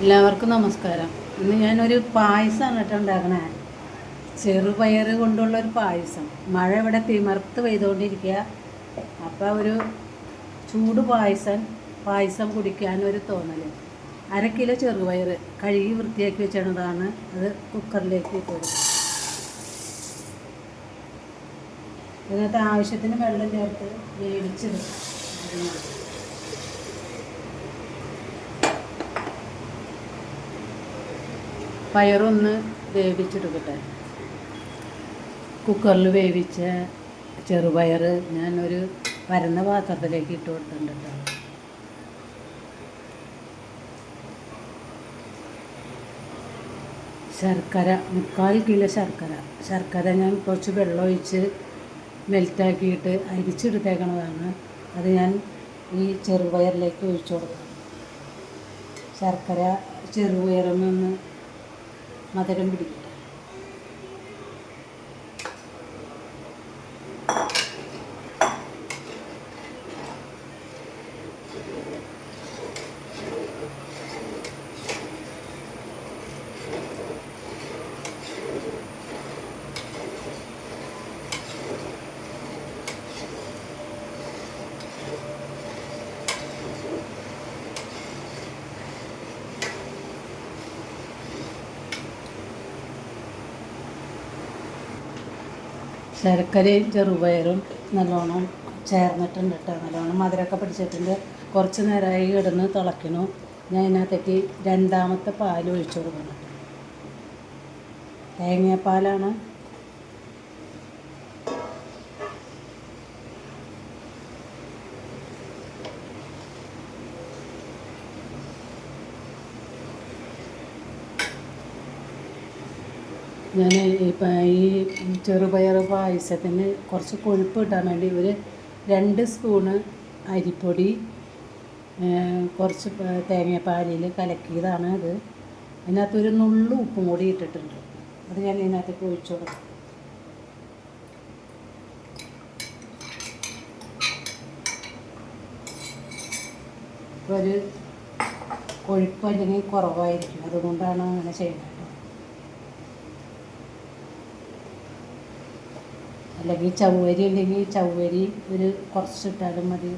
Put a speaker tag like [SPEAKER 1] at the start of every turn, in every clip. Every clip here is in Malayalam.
[SPEAKER 1] എല്ലാവർക്കും നമസ്കാരം. ഇന്ന് ഞാനൊരു പായസമാണ് കേട്ടോ ഉണ്ടാക്കണേ ചെറുപയർ കൊണ്ടുള്ള ഒരു പായസം. മഴ ഇവിടെ തിമർത്ത് പെയ്തുകൊണ്ടിരിക്കുക അപ്പോൾ ഒരു ചൂട് പായസം പായസം കുടിക്കാനൊരു തോന്നൽ അര കിലോ ചെറുപയർ കഴുകി വൃത്തിയാക്കി വെച്ചതാണ് അത് കുക്കറിലേക്ക് ഇട്ടത് ഇതിനകത്ത് ആവശ്യത്തിന് വെള്ളം ചേർത്ത് വേവിച്ചെടുക്കും. പയറൊന്ന് വേവിച്ചെടുക്കട്ടെ കുക്കറിൽ വേവിച്ച ചെറുപയർ ഞാനൊരു പരന്ന പാത്രത്തിലേക്ക് ഇട്ട് കൊടുത്തിട്ടുണ്ട് കേട്ടോ. ശർക്കര മുക്കാൽ കിലോ ശർക്കര. ശർക്കര ഞാൻ കുറച്ച് വെള്ളം ഒഴിച്ച് മെൽറ്റാക്കിയിട്ട് അരിച്ചെടുത്തേക്കണതാണ്. അത് ഞാൻ ഈ ചെറുപയറിലേക്ക് ഒഴിച്ചു കൊടുക്കാം. ശർക്കര ചെറുപയറിനൊന്ന് മധുരം പിടിക്കട്ടെ ശർക്കരയും ചെറുപയറും നല്ലോണം ചേർന്നിട്ടുണ്ട് കേട്ടോ. നല്ലോണം മധുരമൊക്കെ പിടിച്ചിട്ടുണ്ട്. കുറച്ച് നേരമായി കിടന്ന് തിളയ്ക്കണു ഞാൻ ഇതിനകത്തേക്ക് രണ്ടാമത്തെ പാൽ ഒഴിച്ചു കൊടുക്കണം തേങ്ങാപ്പാലാണ് ഞാൻ ഇപ്പം ഈ ചെറുപയർ പായസത്തിന് കുറച്ച് കൊഴുപ്പ് കിട്ടാൻ വേണ്ടി ഒരു രണ്ട് സ്പൂണ് അരിപ്പൊടി കുറച്ച് തേങ്ങാപ്പാലിൽ കലക്കിയതാണ് ഇത് അതിനകത്തൊരു നുള്ളു ഉപ്പും കൂടി ഇട്ടിട്ടുണ്ട്. അത് ഞാൻ കൊടുക്കും. ഇപ്പോൾ ഒരു കൊഴുപ്പ് അല്ലെങ്കിൽ കുറവായിരിക്കും. അതുകൊണ്ടാണ് അങ്ങനെ ചെയ്യുന്നത് കേട്ടോ അല്ലെങ്കിൽ ചവ്വരി ഉണ്ടെങ്കിൽ ചവ്വരി ഒരു കുറച്ചിട്ടാലും മതി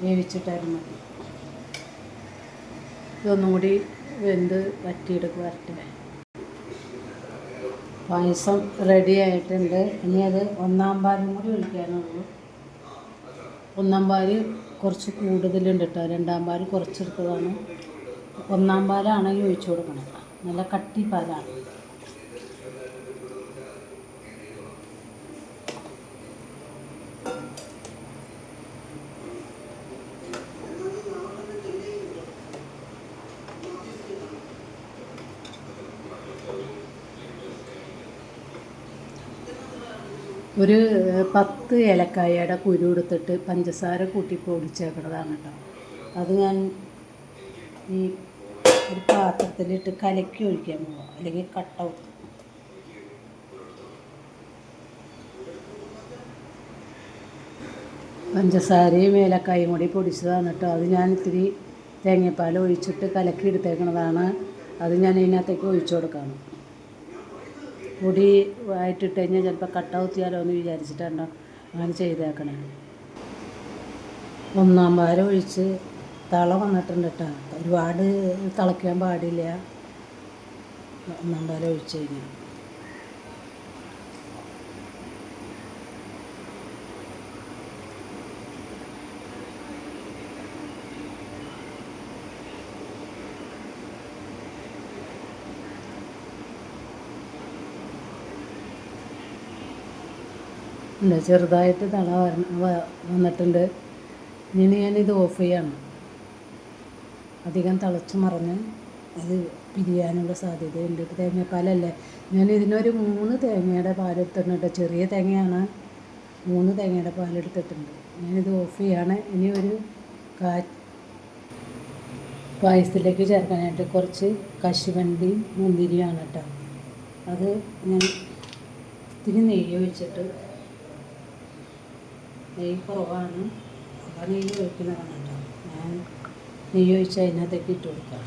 [SPEAKER 1] വേവിച്ചിട്ടാലും മതി. ഇതൊന്നും കൂടി വെന്ത് വറ്റിയെടുക്കുക വരട്ടെ. പായസം റെഡി ആയിട്ടുണ്ട്. ഇനി അത് ഒന്നാം പാലും കൂടി ഒഴിക്കാനുള്ളൂ ഒന്നാം പാൽ കുറച്ച് കൂടുതലുണ്ട് കേട്ടോ. രണ്ടാം പാൽ കുറച്ചെടുത്തതാണ്. ഒന്നാം പാലാണെങ്കിൽ ഒഴിച്ചു കൊടുക്കണം. നല്ല കട്ടി പാലാണ്. ഒരു പത്ത് ഏലക്കായയുടെ കുരു എടുത്തിട്ട് പഞ്ചസാര കൂട്ടി പൊടിച്ചേക്കണതാണ് കേട്ടോ. അത് ഞാൻ ഈ ഒരു പാത്രത്തിലിട്ട് കലക്കി ഒഴിക്കാൻ പോവാം. അല്ലെങ്കിൽ കട്ട ഔട്ട്. പഞ്ചസാരയും ഏലക്കായും കൂടി പൊടിച്ചതാണ് കേട്ടോ. അത് ഞാൻ ഇത്തിരി തേങ്ങാപ്പാൽ ഒഴിച്ചിട്ട് കലക്കി എടുത്തേക്കണതാണ്. അത് ഞാൻ ഇതിനകത്തേക്ക് ഒഴിച്ചു കൊടുക്കണം. പൊടി ആയിട്ടിട്ട് കഴിഞ്ഞാൽ ചിലപ്പോൾ കട്ട കുത്തിയാലോ എന്ന് വിചാരിച്ചിട്ടുണ്ടോ അങ്ങനെ ചെയ്തേക്കണേ. ഒന്നാം വാരം ഒഴിച്ച് തള വന്നിട്ടുണ്ട് കേട്ടോ ഒരുപാട് തിളയ്ക്കാൻ പാടില്ല. ഒന്നാം വാരം ഒഴിച്ച് കഴിഞ്ഞാൽ ഇല്ല ചെറുതായിട്ട് തള വന്നിട്ടുണ്ട്. ഇനി ഞാനിത് ഓഫ് ചെയ്യാണ്. അധികം തിളച്ച് മറിഞ്ഞ് അത് പിരിയാനുള്ള സാധ്യതയുണ്ട്. ഇപ്പോൾ തേങ്ങാപ്പാലല്ലേ? ഞാൻ ഇതിനൊരു മൂന്ന് തേങ്ങയുടെ പാലെടുത്തിട്ടുണ്ട് ചെറിയ തേങ്ങയാണ്. മൂന്ന് തേങ്ങയുടെ പാലെടുത്തിട്ടുണ്ട് ഞാനിത് ഓഫ് ചെയ്യാണ്. ഇനി ഒരു കാ പായസത്തിലേക്ക് ചേർക്കാനായിട്ട് കുറച്ച് കശുവണ്ടി മുന്തിരിയാണ് കേട്ടോ. അത് ഞാൻ ഇത്തിരി നെയ്യ് ഒഴിച്ചിട്ട് നെയ്യ് കുറവാണ്. അപ്പം നെയ്യ് ഒഴിക്കുന്നതാണ് കേട്ടോ ഞാൻ നെയ്യ് ഒഴിച്ച് അതിനകത്തേക്ക് ഇട്ട് കൊടുക്കാം.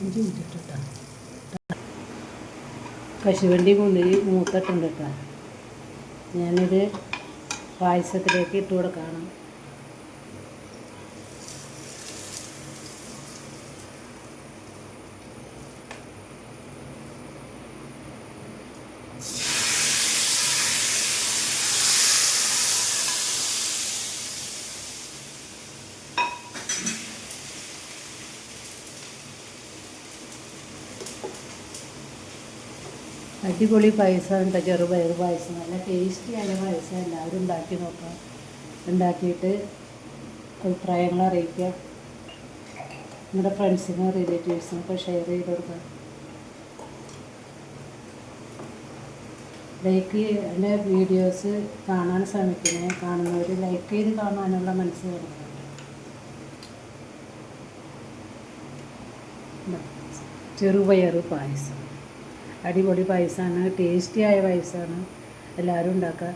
[SPEAKER 1] അഞ്ച് മിനിറ്റ് ഇട്ടിട്ടാണ് കശുവണ്ടി കൊണ്ടുപോയി മൂത്തട്ടുണ്ട് കേട്ടോ. ഞാനൊരു പായസത്തിലേക്ക് ഇട്ട് കൊടുക്കണം അടിപൊളി പായസം ഉണ്ട് ചെറുപയർ പായസം നല്ല ടേസ്റ്റിയായ പായസം എല്ലാവരും ഉണ്ടാക്കി നോക്കാം ഉണ്ടാക്കിയിട്ട് അഭിപ്രായങ്ങൾ അറിയിക്കുക. നിങ്ങളുടെ ഫ്രണ്ട്സിനും റിലേറ്റീവ്സിനും ഒക്കെ ഷെയർ ചെയ്ത് കൊടുക്കാം ലൈക്ക് എന്റെ വീഡിയോസ് കാണാൻ ശ്രമിക്കണേ. കാണുന്നവർ ലൈക്ക് ചെയ്ത് കാണാനുള്ള മനസ്സ് കൊടുക്കണം ചെറുപയർ പായസം. അടിപൊളി പായസമാണ് ടേസ്റ്റിയായ പായസമാണ് എല്ലാവരും ഉണ്ടാക്കുക.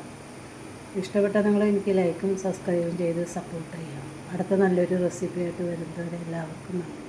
[SPEAKER 1] ഇഷ്ടപ്പെട്ടാൽ നിങ്ങൾ എനിക്ക് ലൈക്കും സബ്സ്ക്രൈബും ചെയ്ത് സപ്പോർട്ട് ചെയ്യാം. അടുത്ത നല്ലൊരു റെസിപ്പിയായിട്ട് വരുന്നവരെ എല്ലാവർക്കും നന്ദി.